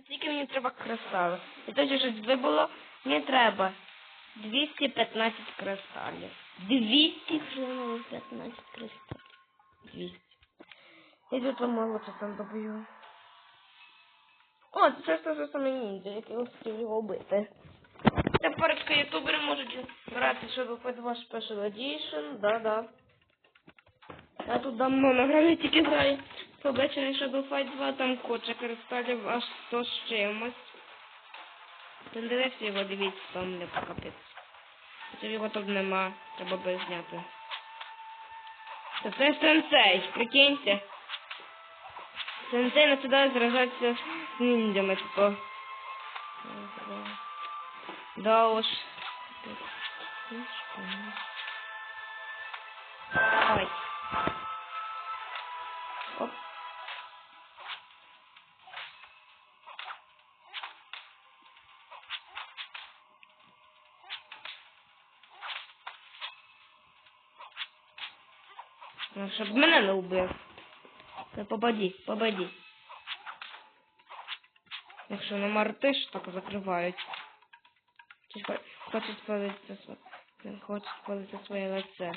Скільки мені треба кристалів? І тоді щось вибуло, мені треба 215 кристалів. 200 хреново 15 кристалів. 200. Я тут це сам доб'ю. О, це ж те саме ніндзя, який я хотів його вбити. Парочка ютуберів можуть грати Shadow Fight 2 Special Edition, да-да. Я тут давно на тільки граю. Побачений Shadow Fight 2, там куча кристалів аж 100 з чимось. Дивився його, дивіться, там не капець. Хоча його тут нема, треба би зняти. Та це сенсей, прикиньте. Сенсей починає зражатися з ніндзями, типу. Да уж. Давай. Ну, щоб мене не вбив. Та попаді, попаді. Якщо на мартиш, так закривають. Хочуть спалити своє, хоче спалити своє лице.